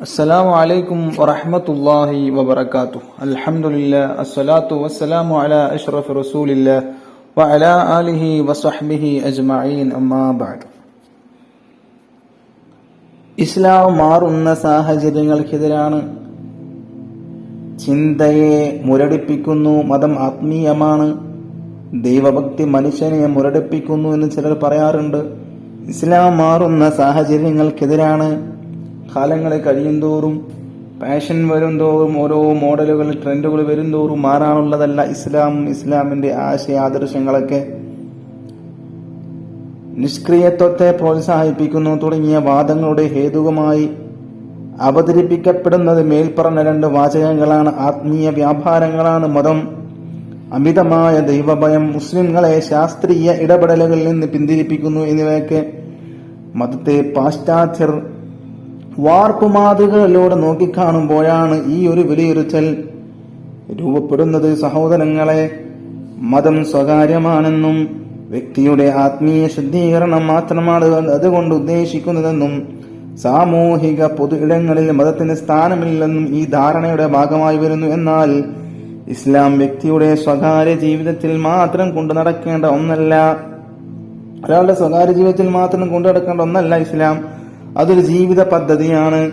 السلام عليكم ورحمة الله وبركاته الحمد لله الصلاة والسلام على أشرف رسول الله وعلى آله وصحبه أجمعين أما بعد ഇസ്ലാം മാറുന്ന സാഹചര്യങ്ങൾക്കെതിരാണ് ചിന്തയെ മുരടിപ്പിക്കുന്നു മതം ആത്മീയമാണ് ദൈവഭക്തി മനുഷ്യനെ മുരടിപ്പിക്കുന്നു എന്ന് ചിലർ പറയാറുണ്ട് ഇസ്ലാം മാറുന്ന സാഹചര്യങ്ങൾക്കെതിരാണ് കാലങ്ങൾ കഴിയുന്തോറും പാഷൻ വരുംതോറും ഓരോ മോഡലുകൾ ട്രെൻഡുകൾ വരുംതോറും മാറാനുള്ളതല്ല ഇസ്ലാം ഇസ്ലാമിന്റെ ആശയ ആദർശങ്ങളൊക്കെ. നിഷ്ക്രിയത്വത്തെ പ്രോത്സാഹിപ്പിക്കുന്നു തുടങ്ങിയ വാദങ്ങളുടെ ഹേതുകമായി അവതരിപ്പിക്കപ്പെടുന്നത് മേൽപ്പറഞ്ഞ രണ്ട് വാചകങ്ങളാണ്. ആത്മീയ വ്യാപാരങ്ങളാണ് മതം. അമിതമായ ദൈവഭയം മുസ്ലിങ്ങളെ ശാസ്ത്രീയ ഇടപെടലുകളിൽ നിന്ന് പിന്തിരിപ്പിക്കുന്നു എന്നിവയൊക്കെ മതത്തെ പാശ്ചാത്യർ വാർപ്പ് മാതൃകകളിലൂടെ നോക്കിക്കാണുമ്പോഴാണ് ഈ ഒരു വിലയിരുത്തൽ രൂപപ്പെടുന്നത്. സഹോദരങ്ങളെ മതം സ്വകാര്യമാണെന്നും വ്യക്തിയുടെ ആത്മീയ ശുദ്ധീകരണം മാത്രമാണ് അതുകൊണ്ട് ഉദ്ദേശിക്കുന്നതെന്നും സാമൂഹിക പൊതു ഇടങ്ങളിൽ മതത്തിന് സ്ഥാനമില്ലെന്നും ഈ ധാരണയുടെ ഭാഗമായി വരുന്നു. എന്നാൽ ഇസ്ലാം വ്യക്തിയുടെ സ്വകാര്യ ജീവിതത്തിൽ മാത്രം കൊണ്ടു നടക്കേണ്ട ഒന്നല്ല. ഒരാളുടെ സ്വകാര്യ ജീവിതത്തിൽ മാത്രം കൊണ്ടു നടക്കേണ്ട ഒന്നല്ല ഇസ്ലാം. അതൊരു ജീവിത പദ്ധതിയാണ്.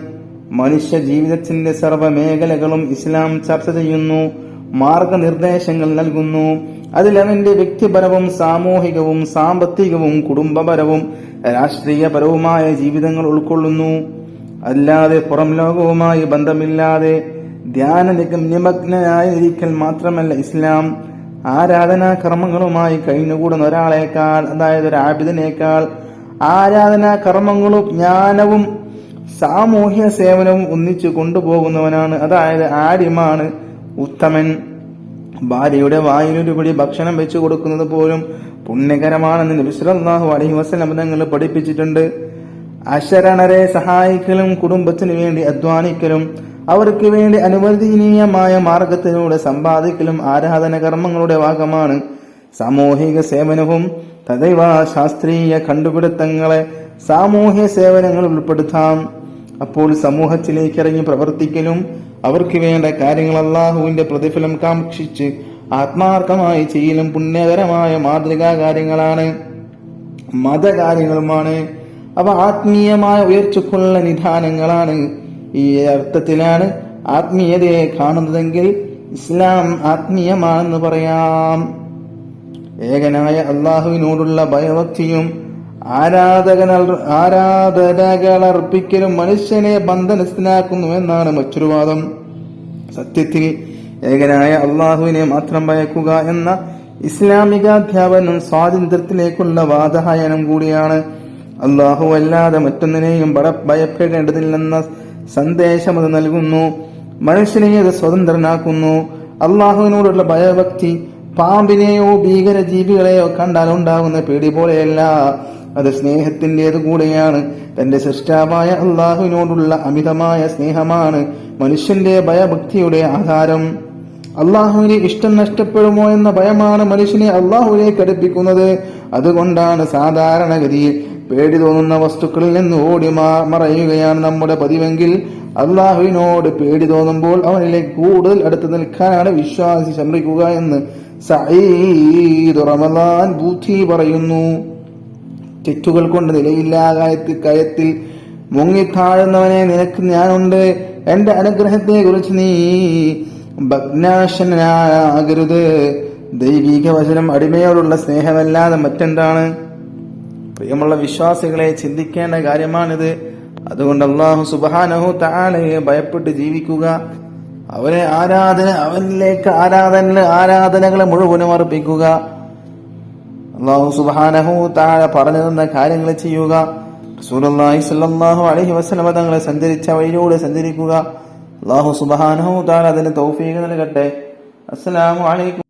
മനുഷ്യ ജീവിതത്തിന്റെ സർവ മേഖലകളും ഇസ്ലാം ചർച്ച ചെയ്യുന്നു മാർഗനിർദ്ദേശങ്ങൾ നൽകുന്നു. അതിൽ അവന്റെ വ്യക്തിപരവും സാമൂഹികവും സാമ്പത്തികവും കുടുംബപരവും രാഷ്ട്രീയപരവുമായ ജീവിതങ്ങൾ ഉൾക്കൊള്ളുന്നു. അല്ലാതെ പുറം ലോകവുമായി ബന്ധമില്ലാതെ ധ്യാന നിമഗ്നായിരിക്കൽ മാത്രമല്ല ഇസ്ലാം. ആരാധനാ കർമ്മങ്ങളുമായി കഴിഞ്ഞുകൂടുന്ന ഒരാളേക്കാൾ അതായത് ഒരു ആബിദിനേക്കാൾ ആരാധനാ കർമ്മങ്ങളും ജ്ഞാനവും സാമൂഹ്യ സേവനവും ഒന്നിച്ചു കൊണ്ടുപോകുന്നവനാണ്. അതായത് ആര്യമാണ് ഉത്തമൻ. ഭാര്യയുടെ വായിലൊരു പിടി ഭക്ഷണം വെച്ചു കൊടുക്കുന്നത് പോലും പുണ്യകരമാണെന്ന് നബിസ്വല്ലാഹു അലഹി വസ്ലം തങ്ങൾ പഠിപ്പിച്ചിട്ടുണ്ട്. അശരണരെ സഹായിക്കലും കുടുംബത്തിന് വേണ്ടി അധ്വാനിക്കലും അവർക്ക് വേണ്ടി അനുവദനീയമായ മാർഗത്തിലൂടെ സമ്പാദിക്കലും ആരാധന കർമ്മങ്ങളുടെ ഭാഗമാണ്. സാമൂഹിക സേവനവും തദൈവ ശാസ്ത്രീയ കണ്ടുപിടുത്തങ്ങളെ സാമൂഹ്യ സേവനങ്ങൾ ഉൾപ്പെടുത്താം. അപ്പോൾ സമൂഹത്തിലേക്ക് ഇറങ്ങി പ്രവർത്തിക്കലും അവർക്ക് വേണ്ട കാര്യങ്ങൾ അള്ളാഹുവിന്റെ പ്രതിഫലം കാക്ഷിച്ച് ആത്മാർത്ഥമായി ചെയ്യലും പുണ്യകരമായ മാതൃകാ കാര്യങ്ങളാണ് മതകാര്യങ്ങളുമാണ്. അവ ആത്മീയമായ ഉയർച്ചക്കുള്ള നിധാനങ്ങളാണ് ഈ അർത്ഥത്തിലാണ് ആത്മീയതയെ കാണുന്നതെങ്കിൽ ഇസ്ലാം ആത്മീയമാണെന്ന് പറയാം. ഏകനായ അള്ളാഹുവിനോടുള്ള ഭയഭക്തിയും ആരാധകന ആരാധനകളർപ്പിക്കലും മനുഷ്യനെ ബന്ധനസ്ഥനാക്കുന്നു എന്നാണ് മറ്റൊരു വാദം. സത്യത്തിൽ ഏകനായ അള്ളാഹുവിനെ മാത്രം ഭയക്കുക എന്ന ഇസ്ലാമിക ഇസ്ലാമികാധ്യാപനം സ്വാതന്ത്ര്യത്തിലേക്കുള്ള വാദഹായനം കൂടിയാണ്. അള്ളാഹു അല്ലാതെ മറ്റൊന്നിനെയും ഭയപ്പെടേണ്ടതില്ലെന്ന സന്ദേശം അത് നൽകുന്നു. മനുഷ്യനെ അത് സ്വതന്ത്രനാക്കുന്നു. അള്ളാഹുവിനോടുള്ള ഭയഭക്തി പാമ്പിനെയോ ഭീകര ജീവികളെയോ കണ്ടാൽ ഉണ്ടാകുന്ന പേടി പോലെയല്ല. അത് സ്നേഹത്തിന്റെത് കൂടെയാണ്. തന്റെ സൃഷ്ടാവായ അള്ളാഹുവിനോടുള്ള അമിതമായ സ്നേഹമാണ് മനുഷ്യന്റെ ഭയഭക്തിയുടെ ആധാരം. അള്ളാഹുവിന് ഇഷ്ടം നഷ്ടപ്പെടുമോ എന്ന ഭയമാണ് മനുഷ്യനെ അള്ളാഹുവിലേക്ക് അടുപ്പിക്കുന്നത്. അതുകൊണ്ടാണ് സാധാരണഗതിയിൽ പേടി തോന്നുന്ന വസ്തുക്കളിൽ നിന്ന് ഓടി മറയുകയാണ് നമ്മുടെ പതിവെങ്കിൽ. അള്ളാഹുവിനോട് പേടി തോന്നുമ്പോൾ അവനിലേക്ക് കൂടുതൽ അടുത്ത് നിൽക്കാനാണ് വിശ്വാസി ശ്രമിക്കുക എന്ന് സഈദ് റമദാൻ ബൂത്തി പറയുന്നു. തെറ്റുകൾ കൊണ്ട് നിലയില്ലാകായത്തിൽ കയത്തിൽ. മുങ്ങിത്താഴുന്നവനെ നിനക്ക് ഞാനുണ്ട്. എന്റെ അനുഗ്രഹത്തെ കുറിച്ച് നീ ഭഗ്നാശനാകരുത് ദൈവിക വചനം അടിമയോടുള്ള സ്നേഹമല്ലാതെ മറ്റെന്താണ്? പ്രിയമുള്ള വിശ്വാസികളെ ചിന്തിക്കേണ്ട കാര്യമാണിത്. അതുകൊണ്ട് അള്ളാഹു സുബാനഹു താലയെ ഭയപ്പെട്ട് ജീവിക്കുക. അവനെ ആരാധന അവനിലേക്ക് ആരാധന ആരാധനകളെ മുഴുവനും അർപ്പിക്കുക. അള്ളാഹു സുബാനഹു താഴെ പറഞ്ഞു തന്ന കാര്യങ്ങൾ ചെയ്യുക. സ്വല്ലല്ലാഹു അലൈഹി വസല്ലം തങ്ങളെ സഞ്ചരിച്ച വഴിയിലൂടെ സഞ്ചരിക്കുക. അള്ളാഹു സുബാനഹു താഴെ അതിന് തൗഫീഖ് നൽകട്ടെ. അസ്സലാമു അലൈക്കും